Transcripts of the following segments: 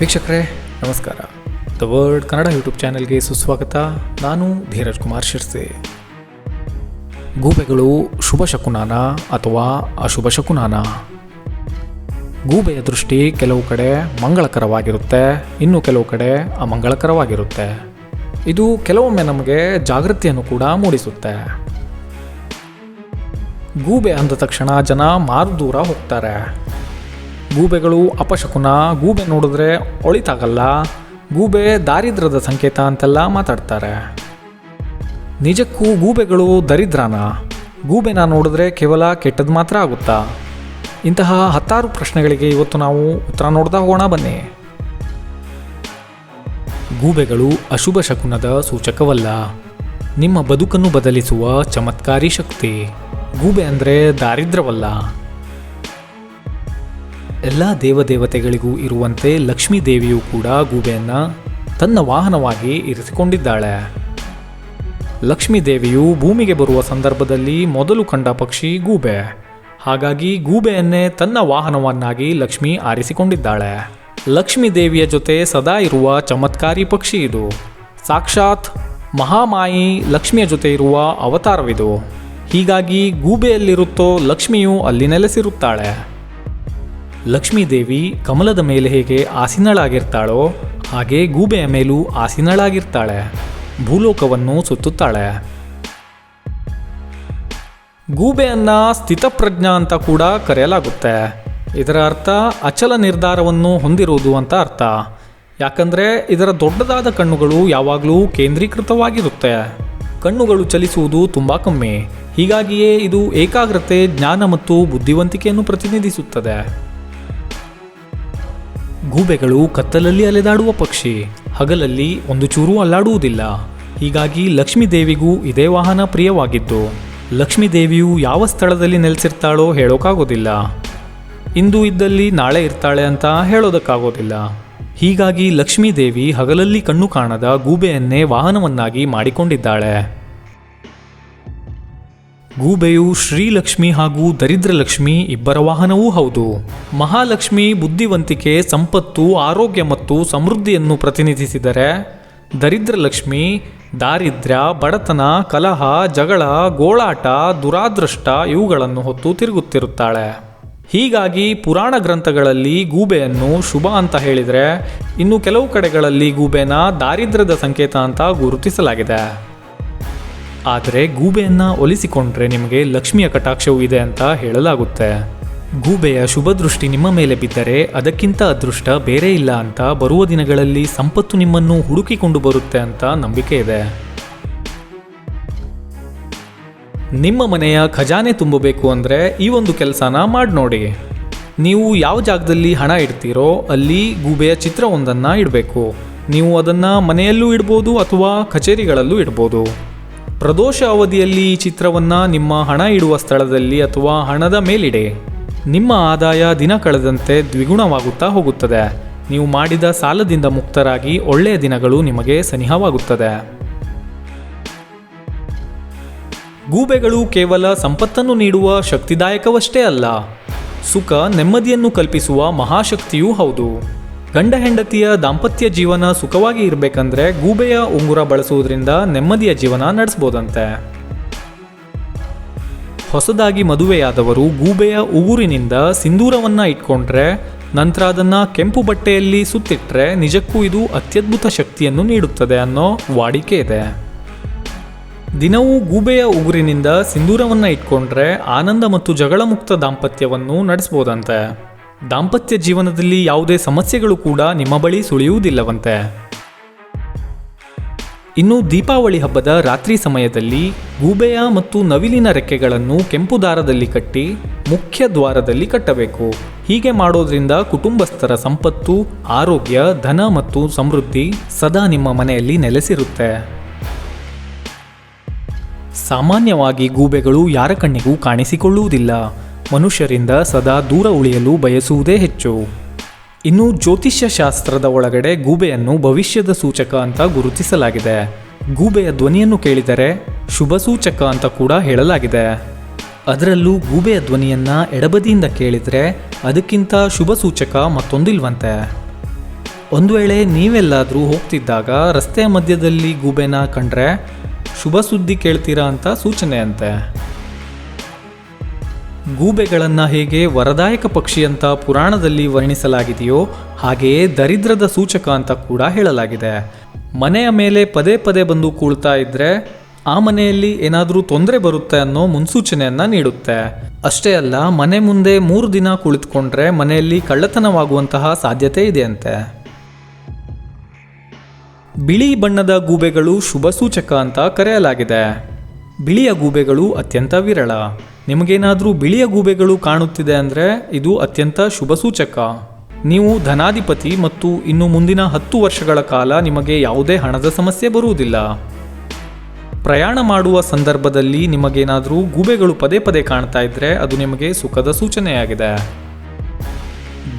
ವೀಕ್ಷಕರೇ, ನಮಸ್ಕಾರ. The world Kannada YouTube ಚಾನೆಲ್ಗೆ ಸುಸ್ವಾಗತ. ನಾನು ಧೀರಜ್ ಕುಮಾರ್ ಶಿರ್ಸೆ. ಗೂಬೆಗಳು ಶುಭ ಶಕುನಾನ ಅಥವಾ ಅಶುಭ ಶಕುನಾನ. ಗೂಬೆಯ ದೃಷ್ಟಿ ಕೆಲವು ಕಡೆ ಮಂಗಳಕರವಾಗಿರುತ್ತೆ, ಇನ್ನು ಕೆಲವು ಕಡೆ ಅಮಂಗಳಕರವಾಗಿರುತ್ತೆ. ಇದು ಕೆಲವೊಮ್ಮೆ ನಮಗೆ ಜಾಗೃತಿಯನ್ನು ಕೂಡ ಮೂಡಿಸುತ್ತೆ. ಗೂಬೆ ಅಂದ ತಕ್ಷಣ ಜನ ಮಾರು ದೂರ ಹೋಗ್ತಾರೆ. ಗೂಬೆಗಳು ಅಪಶಕುನ, ಗೂಬೆ ನೋಡಿದ್ರೆ ಒಳಿತಾಗಲ್ಲ, ಗೂಬೆ ದಾರಿದ್ರ್ಯದ ಸಂಕೇತ ಅಂತೆಲ್ಲ ಮಾತಾಡ್ತಾರೆ. ನಿಜಕ್ಕೂ ಗೂಬೆಗಳು ದರಿದ್ರಾನ? ಗೂಬೆನ ನೋಡಿದ್ರೆ ಕೇವಲ ಕೆಟ್ಟದ್ದು ಮಾತ್ರ ಆಗುತ್ತಾ? ಇಂತಹ ಹತ್ತಾರು ಪ್ರಶ್ನೆಗಳಿಗೆ ಇವತ್ತು ನಾವು ಉತ್ತರ ನೋಡ್ತಾ ಹೋಗೋಣ, ಬನ್ನಿ. ಗೂಬೆಗಳು ಅಶುಭ ಶಕುನದ ಸೂಚಕವಲ್ಲ. ನಿಮ್ಮ ಬದುಕನ್ನು ಬದಲಿಸುವ ಚಮತ್ಕಾರಿ ಶಕ್ತಿ. ಗೂಬೆ ಅಂದರೆ ದಾರಿದ್ರ್ಯವಲ್ಲ. ಎಲ್ಲ ದೇವದೇವತೆಗಳಿಗೂ ಇರುವಂತೆ ಲಕ್ಷ್ಮೀ ದೇವಿಯು ಕೂಡ ಗೂಬೆಯನ್ನು ತನ್ನ ವಾಹನವಾಗಿ ಇರಿಸಿಕೊಂಡಿದ್ದಾಳೆ. ಲಕ್ಷ್ಮೀ ದೇವಿಯು ಭೂಮಿಗೆ ಬರುವ ಸಂದರ್ಭದಲ್ಲಿ ಮೊದಲು ಕಂಡ ಪಕ್ಷಿ ಗೂಬೆ. ಹಾಗಾಗಿ ಗೂಬೆಯನ್ನೇ ತನ್ನ ವಾಹನವನ್ನಾಗಿ ಲಕ್ಷ್ಮಿ ಆರಿಸಿಕೊಂಡಿದ್ದಾಳೆ. ಲಕ್ಷ್ಮೀ ದೇವಿಯ ಜೊತೆ ಸದಾ ಇರುವ ಚಮತ್ಕಾರಿ ಪಕ್ಷಿ ಇದು. ಸಾಕ್ಷಾತ್ ಮಹಾಮಾಯಿ ಲಕ್ಷ್ಮಿಯ ಜೊತೆ ಇರುವ ಅವತಾರವಿದು. ಹೀಗಾಗಿ ಗೂಬೆಯಲ್ಲಿರುತ್ತೋ ಲಕ್ಷ್ಮಿಯು ಅಲ್ಲಿ ನೆಲೆಸಿರುತ್ತಾಳೆ. ಲಕ್ಷ್ಮೀ ದೇವಿ ಕಮಲದ ಮೇಲೆ ಹೇಗೆ ಆಸೀನಳಾಗಿರ್ತಾಳೋ, ಹಾಗೆ ಗೂಬೆಯ ಮೇಲೂ ಆಸೀನಳಾಗಿರ್ತಾಳೆ, ಭೂಲೋಕವನ್ನು ಸುತ್ತುತ್ತಾಳೆ. ಗೂಬೆಯನ್ನ ಸ್ಥಿತಪ್ರಜ್ಞ ಅಂತ ಕೂಡ ಕರೆಯಲಾಗುತ್ತೆ. ಇದರ ಅರ್ಥ ಅಚಲ ನಿರ್ಧಾರವನ್ನು ಹೊಂದಿರುವುದು ಅಂತ ಅರ್ಥ. ಯಾಕಂದ್ರೆ ಇದರ ದೊಡ್ಡದಾದ ಕಣ್ಣುಗಳು ಯಾವಾಗಲೂ ಕೇಂದ್ರೀಕೃತವಾಗಿರುತ್ತೆ. ಕಣ್ಣುಗಳು ಚಲಿಸುವುದು ತುಂಬ ಕಮ್ಮಿ. ಹೀಗಾಗಿಯೇ ಇದು ಏಕಾಗ್ರತೆ, ಜ್ಞಾನ ಮತ್ತು ಬುದ್ಧಿವಂತಿಕೆಯನ್ನು ಪ್ರತಿನಿಧಿಸುತ್ತದೆ. ಗೂಬೆಗಳು ಕತ್ತಲಲ್ಲಿ ಅಲೆದಾಡುವ ಪಕ್ಷಿ, ಹಗಲಲ್ಲಿ ಒಂದು ಚೂರು ಅಲ್ಲಾಡುವುದಿಲ್ಲ. ಹೀಗಾಗಿ ಲಕ್ಷ್ಮೀ ದೇವಿಗೂ ಇದೇ ವಾಹನ ಪ್ರಿಯವಾಗಿತ್ತು ಲಕ್ಷ್ಮೀ ದೇವಿಯು ಯಾವ ಸ್ಥಳದಲ್ಲಿ ನೆಲೆಸಿರ್ತಾಳೋ ಹೇಳೋಕ್ಕಾಗೋದಿಲ್ಲ ಇಂದು ಇದ್ದಲ್ಲಿ ನಾಳೆ ಇರ್ತಾಳೆ ಅಂತ ಹೇಳೋದಕ್ಕಾಗೋದಿಲ್ಲ. ಹೀಗಾಗಿ ಲಕ್ಷ್ಮೀದೇವಿ ಹಗಲಲ್ಲಿ ಕಣ್ಣು ಕಾಣದ ಗೂಬೆಯನ್ನೇ ವಾಹನವನ್ನಾಗಿ ಮಾಡಿಕೊಂಡಿದ್ದಾಳೆ. ಗೂಬೆಯು ಶ್ರೀಲಕ್ಷ್ಮಿ ಹಾಗೂ ದರಿದ್ರಲಕ್ಷ್ಮಿ ಇಬ್ಬರ ವಾಹನವೂ ಹೌದು. ಮಹಾಲಕ್ಷ್ಮಿ ಬುದ್ಧಿವಂತಿಕೆ, ಸಂಪತ್ತು, ಆರೋಗ್ಯ ಮತ್ತು ಸಮೃದ್ಧಿಯನ್ನು ಪ್ರತಿನಿಧಿಸಿದರೆ ದರಿದ್ರಲಕ್ಷ್ಮಿ ದಾರಿದ್ರ್ಯ, ಬಡತನ, ಕಲಹ, ಜಗಳ, ಗೋಳಾಟ, ದುರಾದೃಷ್ಟ ಇವುಗಳನ್ನು ಹೊತ್ತು ತಿರುಗುತ್ತಿರುತ್ತಾಳೆ. ಹೀಗಾಗಿ ಪುರಾಣ ಗ್ರಂಥಗಳಲ್ಲಿ ಗೂಬೆಯನ್ನು ಶುಭ ಅಂತ ಹೇಳಿದರೆ ಇನ್ನು ಕೆಲವು ಕಡೆಗಳಲ್ಲಿ ಗೂಬೆನ ದಾರಿದ್ರ್ಯದ ಸಂಕೇತ ಅಂತ ಗುರುತಿಸಲಾಗಿದೆ. ಆದರೆ ಗೂಬೆಯನ್ನು ಒಲಿಸಿಕೊಂಡ್ರೆ ನಿಮಗೆ ಲಕ್ಷ್ಮಿಯ ಕಟಾಕ್ಷವೂ ಇದೆ ಅಂತ ಹೇಳಲಾಗುತ್ತೆ. ಗೂಬೆಯ ಶುಭ ದೃಷ್ಟಿ ನಿಮ್ಮ ಮೇಲೆ ಬಿದ್ದರೆ ಅದಕ್ಕಿಂತ ಅದೃಷ್ಟ ಬೇರೆ ಇಲ್ಲ ಅಂತ ಬರುವ ದಿನಗಳಲ್ಲಿ ಸಂಪತ್ತು ನಿಮ್ಮನ್ನು ಹುಡುಕಿಕೊಂಡು ಬರುತ್ತೆ ಅಂತ ನಂಬಿಕೆ ಇದೆ. ನಿಮ್ಮ ಮನೆಯ ಖಜಾನೆ ತುಂಬಬೇಕು ಅಂದರೆ ಈ ಒಂದು ಕೆಲಸನ ಮಾಡಿ ನೋಡಿ. ನೀವು ಯಾವ ಜಾಗದಲ್ಲಿ ಹಣ ಇಡ್ತೀರೋ ಅಲ್ಲಿ ಗೂಬೆಯ ಚಿತ್ರವೊಂದನ್ನು ಇಡಬೇಕು. ನೀವು ಅದನ್ನು ಮನೆಯಲ್ಲೂ ಇಡ್ಬೋದು ಅಥವಾ ಕಚೇರಿಗಳಲ್ಲೂ ಇಡ್ಬೋದು. ಪ್ರದೋಷ ಅವಧಿಯಲ್ಲಿ ಈ ಚಿತ್ರವನ್ನು ನಿಮ್ಮ ಹಣ ಇಡುವ ಸ್ಥಳದಲ್ಲಿ ಅಥವಾ ಹಣದ ಮೇಲಿಡೆ. ನಿಮ್ಮ ಆದಾಯ ದಿನ ಕಳೆದಂತೆ ದ್ವಿಗುಣವಾಗುತ್ತಾ ಹೋಗುತ್ತದೆ. ನೀವು ಮಾಡಿದ ಸಾಲದಿಂದ ಮುಕ್ತರಾಗಿ ಒಳ್ಳೆಯ ದಿನಗಳು ನಿಮಗೆ ಸನಿಹವಾಗುತ್ತದೆ. ಗೂಬೆಗಳು ಕೇವಲ ಸಂಪತ್ತನ್ನು ನೀಡುವ ಶಕ್ತಿದಾಯಕವಷ್ಟೇ ಅಲ್ಲ. ಸುಖ ನೆಮ್ಮದಿಯನ್ನು ಕಲ್ಪಿಸುವ ಮಹಾಶಕ್ತಿಯೂ ಹೌದು. ಗಂಡ ಹೆಂಡತಿಯ ದಾಂಪತ್ಯ ಜೀವನ ಸುಖವಾಗಿ ಇರಬೇಕಂದ್ರೆ ಗೂಬೆಯ ಉಂಗುರ ಬಳಸುವುದರಿಂದ ನೆಮ್ಮದಿಯ ಜೀವನ ನಡೆಸ್ಬೋದಂತೆ. ಹೊಸದಾಗಿ ಮದುವೆಯಾದವರು ಗೂಬೆಯ ಉಗುರಿನಿಂದ ಸಿಂಧೂರವನ್ನು ಇಟ್ಕೊಂಡ್ರೆ, ನಂತರ ಅದನ್ನ ಕೆಂಪು ಬಟ್ಟೆಯಲ್ಲಿ ಸುತ್ತಿಟ್ರೆ ನಿಜಕ್ಕೂ ಇದು ಅತ್ಯದ್ಭುತ ಶಕ್ತಿಯನ್ನು ನೀಡುತ್ತದೆ ಅನ್ನೋ ವಾಡಿಕೆ ಇದೆ. ದಿನವೂ ಗೂಬೆಯ ಉಗುರಿನಿಂದ ಸಿಂಧೂರವನ್ನು ಇಟ್ಕೊಂಡ್ರೆ ಆನಂದ ಮತ್ತು ಜಗಳ ಮುಕ್ತ ದಾಂಪತ್ಯವನ್ನು ನಡೆಸ್ಬೋದಂತೆ. ದಾಂಪತ್ಯ ಜೀವನದಲ್ಲಿ ಯಾವುದೇ ಸಮಸ್ಯೆಗಳು ಕೂಡ ನಿಮ್ಮ ಬಳಿ ಸುಳಿಯುವುದಿಲ್ಲವಂತೆ. ಇನ್ನು ದೀಪಾವಳಿ ಹಬ್ಬದ ರಾತ್ರಿ ಸಮಯದಲ್ಲಿ ಗೂಬೆಯ ಮತ್ತು ನವಿಲಿನ ರೆಕ್ಕೆಗಳನ್ನು ಕೆಂಪು ದಾರದಲ್ಲಿ ಕಟ್ಟಿ ಮುಖ್ಯ ದ್ವಾರದಲ್ಲಿ ಕಟ್ಟಬೇಕು. ಹೀಗೆ ಮಾಡೋದ್ರಿಂದ ಕುಟುಂಬಸ್ಥರ ಸಂಪತ್ತು, ಆರೋಗ್ಯ, ಧನ ಮತ್ತು ಸಮೃದ್ಧಿ ಸದಾ ನಿಮ್ಮ ಮನೆಯಲ್ಲಿ ನೆಲೆಸಿರುತ್ತೆ. ಸಾಮಾನ್ಯವಾಗಿ ಗೂಬೆಗಳು ಯಾರ ಕಣ್ಣಿಗೂ ಕಾಣಿಸಿಕೊಳ್ಳುವುದಿಲ್ಲ. ಮನುಷ್ಯರಿಂದ ಸದಾ ದೂರ ಉಳಿಯಲು ಬಯಸುವುದೇ ಹೆಚ್ಚು. ಇನ್ನು ಜ್ಯೋತಿಷ್ಯ ಶಾಸ್ತ್ರದ ಒಳಗಡೆ ಗೂಬೆಯನ್ನು ಭವಿಷ್ಯದ ಸೂಚಕ ಅಂತ ಗುರುತಿಸಲಾಗಿದೆ. ಗೂಬೆಯ ಧ್ವನಿಯನ್ನು ಕೇಳಿದರೆ ಶುಭ ಸೂಚಕ ಅಂತ ಕೂಡ ಹೇಳಲಾಗಿದೆ. ಅದರಲ್ಲೂ ಗೂಬೆಯ ಧ್ವನಿಯನ್ನ ಎಡಬದಿಯಿಂದ ಕೇಳಿದರೆ ಅದಕ್ಕಿಂತ ಶುಭ ಸೂಚಕ ಮತ್ತೊಂದಿಲ್ವಂತೆ. ಒಂದು ವೇಳೆ ನೀವೆಲ್ಲಾದರೂ ಹೋಗ್ತಿದ್ದಾಗ ರಸ್ತೆಯ ಮಧ್ಯದಲ್ಲಿ ಗೂಬೆನ ಕಂಡ್ರೆ ಶುಭ ಸುದ್ದಿ ಕೇಳ್ತೀರಾ ಅಂತ ಸೂಚನೆ ಅಂತೆ ಗೂಬೆಗಳನ್ನು ಹೇಗೆ ವರದಾಯಕ ಪಕ್ಷಿ ಅಂತ ಪುರಾಣದಲ್ಲಿ ವರ್ಣಿಸಲಾಗಿದೆಯೋ ಹಾಗೆಯೇ ದರಿದ್ರದ ಸೂಚಕ ಅಂತ ಕೂಡ ಹೇಳಲಾಗಿದೆ. ಮನೆಯ ಮೇಲೆ ಪದೇ ಪದೇ ಬಂದು ಕೂಳ್ತಾ ಇದ್ರೆ ಆ ಮನೆಯಲ್ಲಿ ಏನಾದರೂ ತೊಂದರೆ ಬರುತ್ತೆ ಅನ್ನೋ ಮುನ್ಸೂಚನೆಯನ್ನ ನೀಡುತ್ತೆ. ಅಷ್ಟೇ ಅಲ್ಲ, ಮನೆ ಮುಂದೆ ಮೂರು ದಿನ ಕುಳಿತುಕೊಂಡ್ರೆ ಮನೆಯಲ್ಲಿ ಕಳ್ಳತನವಾಗುವಂತಹ ಸಾಧ್ಯತೆ ಇದೆಯಂತೆ. ಬಿಳಿ ಬಣ್ಣದ ಗೂಬೆಗಳು ಶುಭ ಸೂಚಕ ಅಂತ ಕರೆಯಲಾಗಿದೆ. ಬಿಳಿಯ ಗೂಬೆಗಳು ಅತ್ಯಂತ ವಿರಳ. ನಿಮಗೇನಾದರೂ ಬಿಳಿಯ ಗೂಬೆಗಳು ಕಾಣುತ್ತಿದೆ ಅಂದರೆ ಇದು ಅತ್ಯಂತ ಶುಭ ಸೂಚಕ. ನೀವು ಧನಾಧಿಪತಿ ಮತ್ತು ಇನ್ನು ಮುಂದಿನ ಹತ್ತು ವರ್ಷಗಳ ಕಾಲ ನಿಮಗೆ ಯಾವುದೇ ಹಣದ ಸಮಸ್ಯೆ ಬರುವುದಿಲ್ಲ. ಪ್ರಯಾಣ ಮಾಡುವ ಸಂದರ್ಭದಲ್ಲಿ ನಿಮಗೇನಾದರೂ ಗೂಬೆಗಳು ಪದೇ ಪದೇ ಕಾಣ್ತಾ ಇದ್ರೆ ಅದು ನಿಮಗೆ ಸುಖದ ಸೂಚನೆಯಾಗಿದೆ.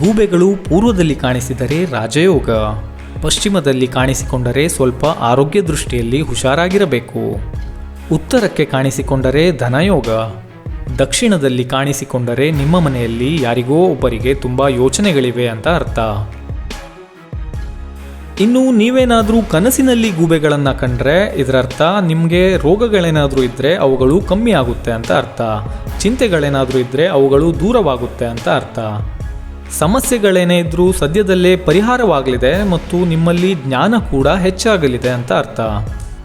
ಗೂಬೆಗಳು ಪೂರ್ವದಲ್ಲಿ ಕಾಣಿಸಿದರೆ ರಾಜಯೋಗ, ಪಶ್ಚಿಮದಲ್ಲಿ ಕಾಣಿಸಿಕೊಂಡರೆ ಸ್ವಲ್ಪ ಆರೋಗ್ಯ ದೃಷ್ಟಿಯಲ್ಲಿ ಹುಷಾರಾಗಿರಬೇಕು. ಉತ್ತರಕ್ಕೆ ಕಾಣಿಸಿಕೊಂಡರೆ ಧನಯೋಗ ದಕ್ಷಿಣದಲ್ಲಿ ಕಾಣಿಸಿಕೊಂಡರೆ ನಿಮ್ಮ ಮನೆಯಲ್ಲಿ ಯಾರಿಗೋ ಒಬ್ಬರಿಗೆ ತುಂಬ ಯೋಚನೆಗಳಿವೆ ಅಂತ ಅರ್ಥ. ಇನ್ನು ನೀವೇನಾದರೂ ಕನಸಿನಲ್ಲಿ ಗೂಬೆಗಳನ್ನು ಕಂಡ್ರೆ ಇದರರ್ಥ ನಿಮಗೆ ರೋಗಗಳೇನಾದರೂ ಇದ್ದರೆ ಅವುಗಳು ಕಮ್ಮಿ ಆಗುತ್ತೆ ಅಂತ ಅರ್ಥ. ಚಿಂತೆಗಳೇನಾದರೂ ಇದ್ದರೆ ಅವುಗಳು ದೂರವಾಗುತ್ತೆ ಅಂತ ಅರ್ಥ. ಸಮಸ್ಯೆಗಳೇನೇ ಇದ್ದರೂ ಸದ್ಯದಲ್ಲೇ ಪರಿಹಾರವಾಗಲಿದೆ ಮತ್ತು ನಿಮ್ಮಲ್ಲಿ ಜ್ಞಾನ ಕೂಡ ಹೆಚ್ಚಾಗಲಿದೆ ಅಂತ ಅರ್ಥ.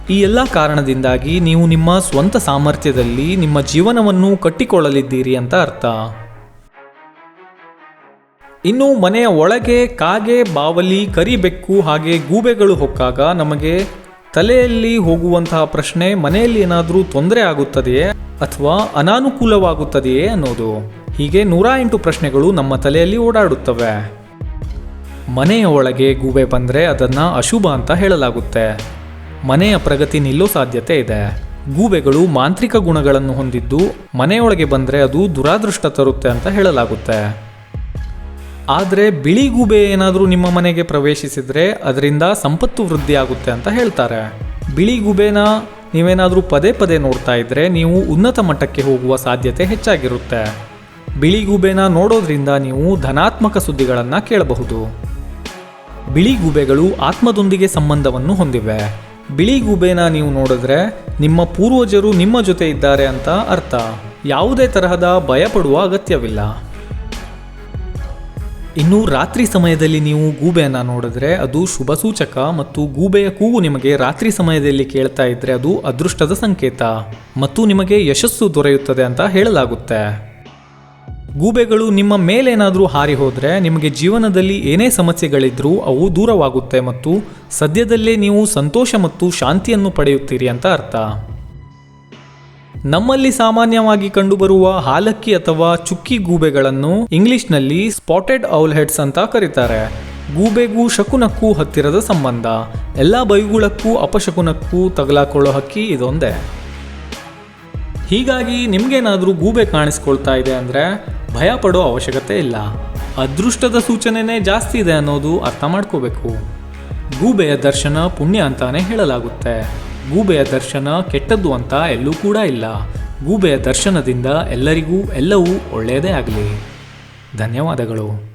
ಈ ಎಲ್ಲ ಕಾರಣದಿಂದಾಗಿ ನೀವು ನಿಮ್ಮ ಸ್ವಂತ ಸಾಮರ್ಥ್ಯದಲ್ಲಿ ನಿಮ್ಮ ಜೀವನವನ್ನು ಕಟ್ಟಿಕೊಳ್ಳಲಿದ್ದೀರಿ ಅಂತ ಅರ್ಥ. ಇನ್ನು ಮನೆಯ ಒಳಗೆ ಕಾಗೆ ಬಾವಲಿ ಕರಿಬೆಕ್ಕು ಹಾಗೆ ಗೂಬೆಗಳು ಹೊಕ್ಕಾಗ ನಮಗೆ ತಲೆಯಲ್ಲಿ ಹೋಗುವಂತಹ ಪ್ರಶ್ನೆ ಮನೆಯಲ್ಲಿ ಏನಾದರೂ ತೊಂದರೆ ಆಗುತ್ತದೆಯೇ ಅಥವಾ ಅನಾನುಕೂಲವಾಗುತ್ತದೆಯೇ ಅನ್ನೋದು. ಹೀಗೆ ನೂರ ಎಂಟು ಪ್ರಶ್ನೆಗಳು ನಮ್ಮ ತಲೆಯಲ್ಲಿ ಓಡಾಡುತ್ತವೆ. ಮನೆಯ ಒಳಗೆ ಗೂಬೆ ಬಂದರೆ ಅದನ್ನು ಅಶುಭ ಅಂತ ಹೇಳಲಾಗುತ್ತೆ. ಮನೆಯ ಪ್ರಗತಿ ನಿಲ್ಲೋ ಸಾಧ್ಯತೆ ಇದೆ. ಗೂಬೆಗಳು ಮಾಂತ್ರಿಕ ಗುಣಗಳನ್ನು ಹೊಂದಿದ್ದು ಮನೆಯೊಳಗೆ ಬಂದರೆ ಅದು ದುರಾದೃಷ್ಟ ತರುತ್ತೆ ಅಂತ ಹೇಳಲಾಗುತ್ತೆ. ಆದರೆ ಬಿಳಿ ಗೂಬೆ ಏನಾದರೂ ನಿಮ್ಮ ಮನೆಗೆ ಪ್ರವೇಶಿಸಿದರೆ ಅದರಿಂದ ಸಂಪತ್ತು ವೃದ್ಧಿಯಾಗುತ್ತೆ ಅಂತ ಹೇಳ್ತಾರೆ. ಬಿಳಿ ಗೂಬೆನ ನೀವೇನಾದರೂ ಪದೇ ಪದೇ ನೋಡ್ತಾ ಇದ್ರೆ ನೀವು ಉನ್ನತ ಮಟ್ಟಕ್ಕೆ ಹೋಗುವ ಸಾಧ್ಯತೆ ಹೆಚ್ಚಾಗಿರುತ್ತೆ. ಬಿಳಿ ಗೂಬೆನ ನೋಡೋದ್ರಿಂದ ನೀವು ಧನಾತ್ಮಕ ಸುದ್ದಿಗಳನ್ನು ಕೇಳಬಹುದು. ಬಿಳಿ ಗೂಬೆಗಳು ಆತ್ಮದೊಂದಿಗೆ ಸಂಬಂಧವನ್ನು ಹೊಂದಿವೆ. ಬಿಳಿ ಗೂಬೆನ ನೀವು ನೋಡಿದ್ರೆ ನಿಮ್ಮ ಪೂರ್ವಜರು ನಿಮ್ಮ ಜೊತೆ ಇದ್ದಾರೆ ಅಂತ ಅರ್ಥ. ಯಾವುದೇ ತರಹದ ಭಯಪಡುವ ಅಗತ್ಯವಿಲ್ಲ. ಇನ್ನು ರಾತ್ರಿ ಸಮಯದಲ್ಲಿ ನೀವು ಗೂಬೆಯನ್ನು ನೋಡಿದ್ರೆ ಅದು ಶುಭ ಸೂಚಕ ಮತ್ತು ಗೂಬೆಯ ಕೂಗು ನಿಮಗೆ ರಾತ್ರಿ ಸಮಯದಲ್ಲಿ ಕೇಳ್ತಾ ಇದ್ರೆ ಅದು ಅದೃಷ್ಟದ ಸಂಕೇತ. ಮತ್ತು ನಿಮಗೆ ಯಶಸ್ಸು ದೊರೆಯುತ್ತದೆ ಅಂತ ಹೇಳಲಾಗುತ್ತೆ. ಗೂಬೆಗಳು ನಿಮ್ಮ ಮೇಲೇನಾದರೂ ಹಾರಿ ಹೋದರೆ ನಿಮಗೆ ಜೀವನದಲ್ಲಿ ಏನೇ ಸಮಸ್ಯೆಗಳಿದ್ರೂ ಅವು ದೂರವಾಗುತ್ತೆ ಮತ್ತು ಸದ್ಯದಲ್ಲೇ ನೀವು ಸಂತೋಷ ಮತ್ತು ಶಾಂತಿಯನ್ನು ಪಡೆಯುತ್ತೀರಿ ಅಂತ ಅರ್ಥ. ನಮ್ಮಲ್ಲಿ ಸಾಮಾನ್ಯವಾಗಿ ಕಂಡುಬರುವ ಹಾಲಕ್ಕಿ ಅಥವಾ ಚುಕ್ಕಿ ಗೂಬೆಗಳನ್ನು ಇಂಗ್ಲಿಷ್ನಲ್ಲಿ ಸ್ಪಾಟೆಡ್ ಔಲ್ ಹೆಡ್ಸ್ ಅಂತ ಕರೀತಾರೆ. ಗೂಬೆಗೂ ಶಕುನಕ್ಕೂ ಹತ್ತಿರದ ಸಂಬಂಧ. ಎಲ್ಲ ಬೈಗುಳಕ್ಕೂ ಅಪಶಕುನಕ್ಕೂ ತಗಲಾಕೊಳ್ಳೋ ಹಕ್ಕಿ ಇದೊಂದೇ. ಹೀಗಾಗಿ ನಿಮಗೇನಾದರೂ ಗೂಬೆ ಕಾಣಿಸ್ಕೊಳ್ತಾ ಇದೆ ಅಂದರೆ ಭಯ ಪಡೋ ಅವಶ್ಯಕತೆ ಇಲ್ಲ. ಅದೃಷ್ಟದ ಸೂಚನೆನೇ ಜಾಸ್ತಿ ಇದೆ ಅನ್ನೋದು ಅರ್ಥ ಮಾಡ್ಕೋಬೇಕು. ಗೂಬೆಯ ದರ್ಶನ ಪುಣ್ಯ ಅಂತಾನೆ ಹೇಳಲಾಗುತ್ತೆ. ಗೂಬೆಯ ದರ್ಶನ ಕೆಟ್ಟದ್ದು ಅಂತ ಎಲ್ಲೂ ಕೂಡ ಇಲ್ಲ. ಗೂಬೆಯ ದರ್ಶನದಿಂದ ಎಲ್ಲರಿಗೂ, ಎಲ್ಲವೂ ಒಳ್ಳೆಯದೇ ಆಗಲಿ. ಧನ್ಯವಾದಗಳು.